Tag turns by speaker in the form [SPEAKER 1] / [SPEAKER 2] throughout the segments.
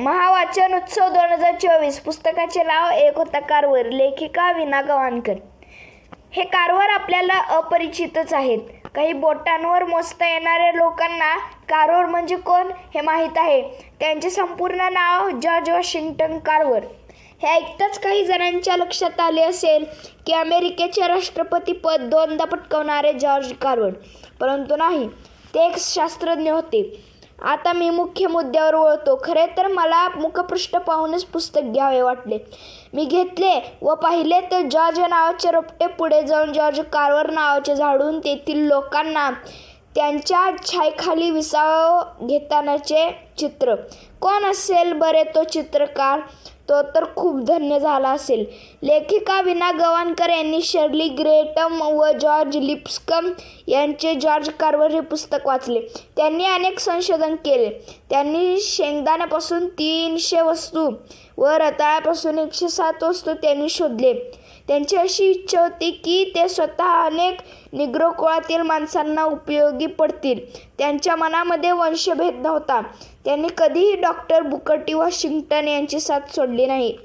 [SPEAKER 1] महावाचन उत्सव दोन हजार चोवीस. पुस्तकाचे नाव एक होता कारवर. लेखिका विना गव्हाणकर. हे कारवर आपल्याला अपरिचितच आहेत. काही बोटांवर मोजता येणाऱ्या लोकांना कारवर म्हणजे कोण हे माहीत आहे. त्यांचे संपूर्ण नाव जॉर्ज वॉशिंग्टन कारवर. हे ऐकताच काही जणांच्या लक्षात आले असेल की अमेरिकेचे राष्ट्रपती पद दोनदा पटकावणारे जॉर्ज कारवर. परंतु नाही ते एक शास्त्रज्ञ होते. आता मी मुख्य मुद्द्यावर वळतो. खरे तर मला मुखपृष्ठ पाहूनच पुस्तक घ्यावे वाटले. मी घेतले व पाहिले तर जॉर्ज नावाचे रोपटे पुढे जाऊन जॉर्ज कारवर नावाचे झाडून तेथील लोकांना त्यांच्या छायखाली विसाव घेतानाचे चित्र. कोण असेल बरे तो चित्रकार? तो तर खूप धन्य झाला असेल. लेखिका विना गवाणकर यांनी शर्ली ग्रेटम व जॉर्ज लिप्स्कम यांचे जॉर्ज कार्वर हे पुस्तक वाचले. त्यांनी अनेक संशोधन केले. त्यांनी शेंगदाण्यापासून तीनशे वस्तू व रताळ्यापासून एकशे सात वस्तू त्यांनी शोधले. त्यांची अशी इच्छा होती की ते स्वतः अनेक निग्रो कुळातील माणसांना उपयोगी पडतील. त्यांच्या मनामध्ये वंशभेद नव्हता. त्यांनी कधीही डॉक्टर बुकटी वॉशिंग्टन यांची साथ सोडली नाही.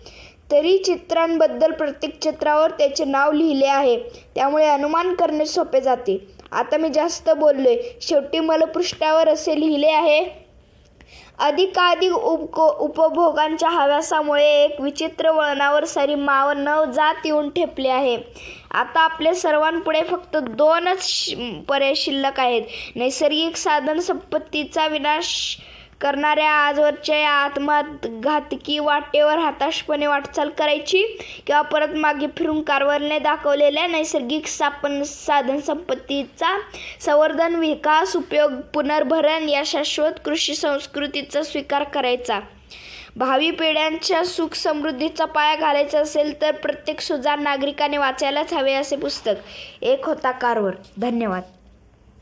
[SPEAKER 1] तरी चित्रांबद्दल प्रत्येक चित्रावर त्याचे नाव लिहिले आहे. त्यामुळे अनुमान करणे सोपे जाते. आता मी जास्त बोललोय. शेवटी मला पृष्ठावर असे लिहिले आहे. अधिकाधिक उप उपभोगांच्या हव्यासामुळे एक विचित्र वळणावर सारी माव न जात येऊन ठेपले आहे. आता आपल्या सर्वांपुढे फक्त दोनच पर्याय शिल्लक आहेत. नैसर्गिक साधन संपत्तीचा विनाश करणाऱ्या आजवरच्या या आत्मघातकी वाटेवर हताशपणे वाटचाल करायची किंवा परत मागे फिरून कारवरने दाखवलेल्या नैसर्गिक सापन साधन संपत्तीचा संवर्धन विकास उपयोग पुनर्भरण या शाश्वत कृषी संस्कृतीचा स्वीकार करायचा. भावी पिढ्यांच्या सुख समृद्धीचा पाया घालायचा असेल तर प्रत्येक सुजाण नागरिकाने वाचायलाच हवे असे पुस्तक. एक होता कारवर धन्यवाद.